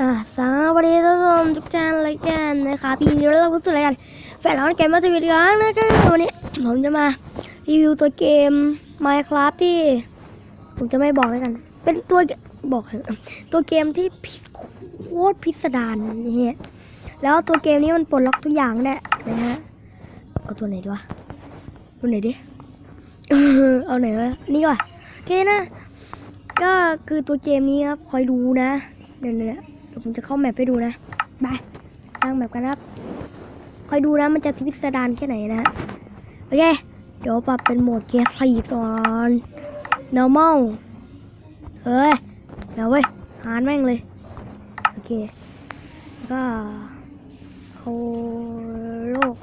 อ่าสวัสดีท่านผู้ชมทุกท่านเลยกันนะคะพี่ยินดีต้อนรับเข้าสู่รายการแฟนร้อนเกมมาสวิตกันนะครับวันนี้ผมจะมารีวิวตัวเกม Minecraft ที่ ผมจะไม่บอกแล้กัน เป็นตัวบอกตัวเกมที่พิโคตรพิสดารนี่ฮะแล้วตัวเกมนี้มันปลดล็อกทุกอย่างแหละนะฮะเอาตัวไหนดีวะตัวไหนดิเออเอาไหนวะนี่ก่อนโอเคนะ ก็คือตัวเกมนี้ครับคอยดูนะเนี่ยเนี่ย ผมจะเข้าแมปให้ดูนะไปตั้งแมปกันครับ คอยดูนะมันจะพิสดารแค่ไหนนะโอเค เดี๋ยวปรับเป็นโหมดเกียร์สี่ก่อน normal เฮ้ยเดี๋ยวเว้ยหารแม่งเลย โอเคแล้วก็โคโลก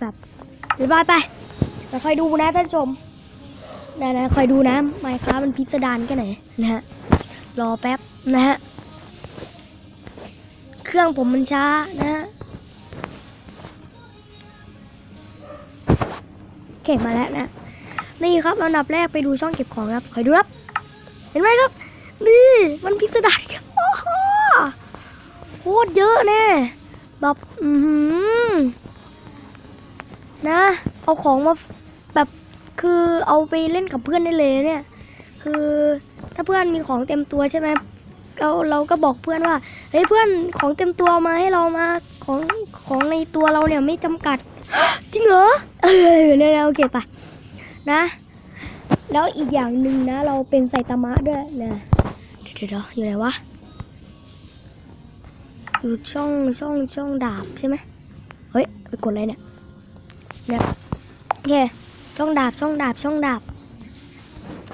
สับเรียบร้อยไปแล้วคอยดูนะท่านชมนะนะคอยดูนะไมค์ครับมันพิสดารแค่ไหนนะฮะรอแป๊บนะฮะ เครื่องผมมันช้านะฮะเก็บมาแล้วนะ นี่ครับอันดับแรกไปดูช่องเก็บของครับคอยดูครับ เห็นไหมครับ นี่ มันพิสดารครับโอ้โหโคตรเยอะแน่แบบอือหือนะ เอาของมาแบบคือเอาไปเล่นกับเพื่อนได้เลยเนี่ย คือถ้าเพื่อนมีของเต็มตัวใช่ไหม เราเราก็บอกเพื่อนว่าเฮ้ยเพื่อนของเต็มตัวมาให้เรามาของของในตัวเราเนี่ยไม่จำกัดจริงเหรอเออเนี่ยโอเคปะนะ แล้วอีกอย่างหนึ่งนะ เราเป็นไซตามะด้วยนะเดี๋ยวเดี๋ยวอยู่ไหนวะอยู่ช่องช่องช่องดาบใช่ไหมเฮ้ยไปกดอะไรเนี่ยเนี่ยโอเคช่องดาบช่องดาบช่องดาบ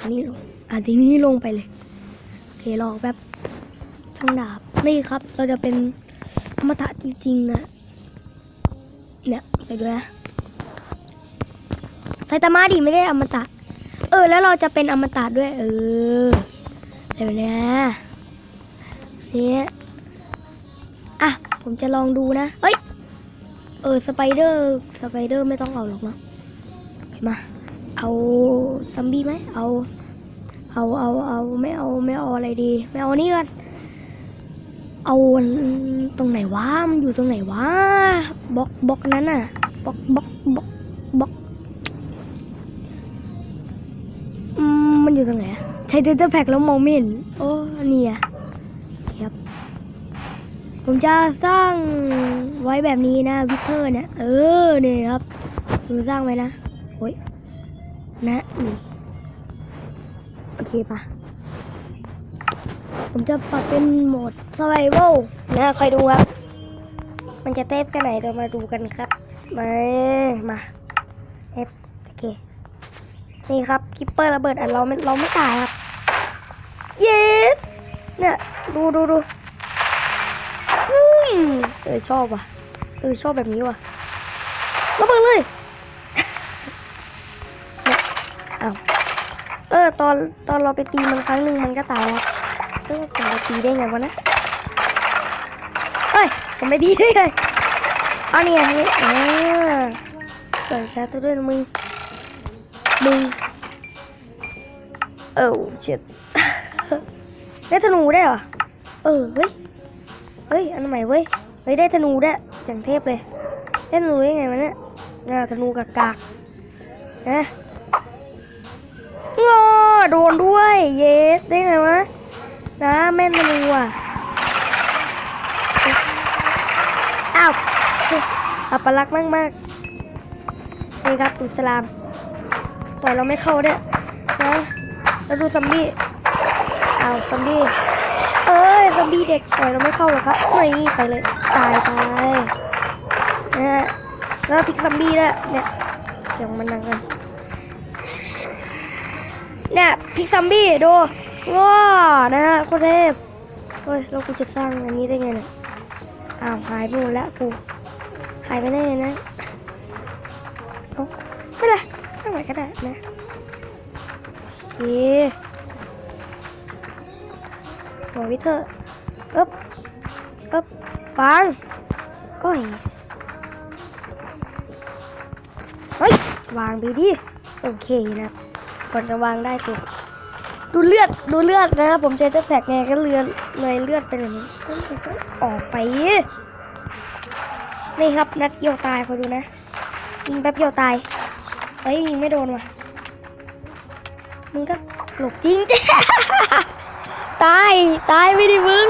อันนี้ลงอะทีนี้ลงไปเลยโอเครอแป๊บ ช่องดาบนี่ครับ เราจะเป็นอมตะจริงๆนะเนี่ยไปดูนะไซตามะดิไม่ได้อมตะ เออ แล้วเราจะเป็นอมตะด้วย เออเดี๋ยวนะเนี่ยอะ ผมจะลองดูนะ เอ้ย เออ สไปเดอร์ สไปเดอร์ไม่ต้องเอาหรอกเนาะมา เอาซัมบี้ไหม เอา เอา เอา เอา ไม่เอา ไม่เอาอะไรดี ไม่เอานี่กัน เอาตรงไหนวะมันอยู่ตรงไหนวะบล็อกบล็อกนั้นน่ะบล็อกบล็อกบล็อกบล็อกมันอยู่ตรงไหนอะใช้เดต้าแพ็กแล้วมองไม่เห็นโอ้นี่อะครับ ผมจะสร้างไว้แบบนี้นะวิเทอร์เนี่ยเออเนี่ยครับผมสร้างไว้นะโอ้ยนะนี่โอเคปะ ผมจะปรับเป็นโหมด survival นะคอยดูครับ มันจะเต้นแค่ไหนเดี๋ยวมาดูกันครับ มา มาเอฟโอเค นี่ครับคิปเปอร์ระเบิดอันเราไม่เราไม่ตายครับ เย้เนี่ย ดูดูดูอืมเออชอบว่ะ เออชอบแบบนี้ว่ะระเบิดเลยอ้าวเออตอนตอนเราไปตีมันครั้งหนึ่งมันก็ตายแล้ว เออผมไปตีได้ไงวะนะเฮ้ยผมไปตีได้ไงเอาเนี่ยนี่อ่าใส่ชาตัวด้วยมึงมึงเออเจ็ดได้ธนูได้เหรอ เออ เฮ้ย เฮ้ย อันใหม่เว้ย เฮ้ย ได้ธนูได้จังเทพเลย ได้ธนูได้ไงวะเนี่ยน่าธนูกากากนะงอโดนด้วย เยส ได้ไงวะ นะแม่นมันว่ะอ้าวอัปลักษณ์มากมากๆนี่ครับอิสลามต่อยเราไม่เข้าเนี่ยนะแล้วดูซัมบี้อ้าวซัมบี้เอ้ยซัมบี้เด็กต่อยเราไม่เข้าหรอครับนี่ไปเลยตายตายนะฮะแล้วพิกซัมบี้ด้วยเนี่ยเดี๋ยวมันนังกันเนี่ยพิกซัมบี้ดู ว้านะฮะโคตรเทพเฮ้ยแล้วกูจะสร้างอันนี้ได้ไงเนี่ยอ้าวหายไปหมดแล้วกูหายไปได้ไงนะเอ้าไม่เป็นไรตั้งไหนก็ได้นะโอเคหัววิเทอร์อึ๊บอึ๊บปังโอ้ยเฮ้ยวางไปดิโอเคนะก่อนจะวางได้คือ ดูเลือดดูเลือดนะครับผมใช้เจ็ตแพ็กไงก็เลือดเลยเลือดเป็นอย่างนี้ออกไปนี่ครับนัดเดียวตายคอยดูนะยิงแป๊บเดียวตายเฮ้ยยิงไม่โดนว่ะมึงก็หลบจริงตายตายไม่ได้มึง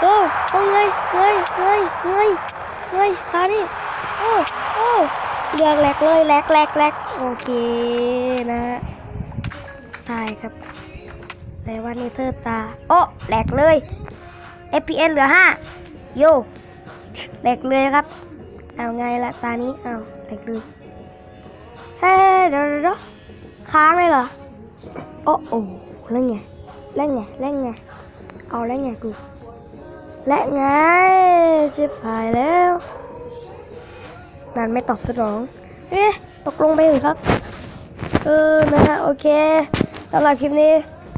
โอ้เอาเงยเงยเงยเงยเงยตานี่โอ้โอ้เลือกแหลกเลยแหลกแหลกแหลกโอเคนะตายครับ แต่ว่านี่เธอตา โอ้แหลกเลย FPS เหลือห้าโยแหลกเลยครับ เอาไงละตานี้เอาแหลกเลยเฮ้เดี๋ยวเดี๋ยวค้างเลยเหรอ โอ้โอ้แล้วไงแล้วไงแล้วไงเอาแล้วไงกูและไงชิบหายแล้วนันไม่ตอบสนองเอ๊ะตกลงไปเหรอครับ เออนะฮะโอเคสำหรับคลิปนี้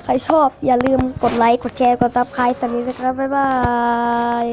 ใครชอบอย่าลืมกดไลค์ กดแชร์ กดติดตามใครต์สักนิดนะครับ บ๊ายบาย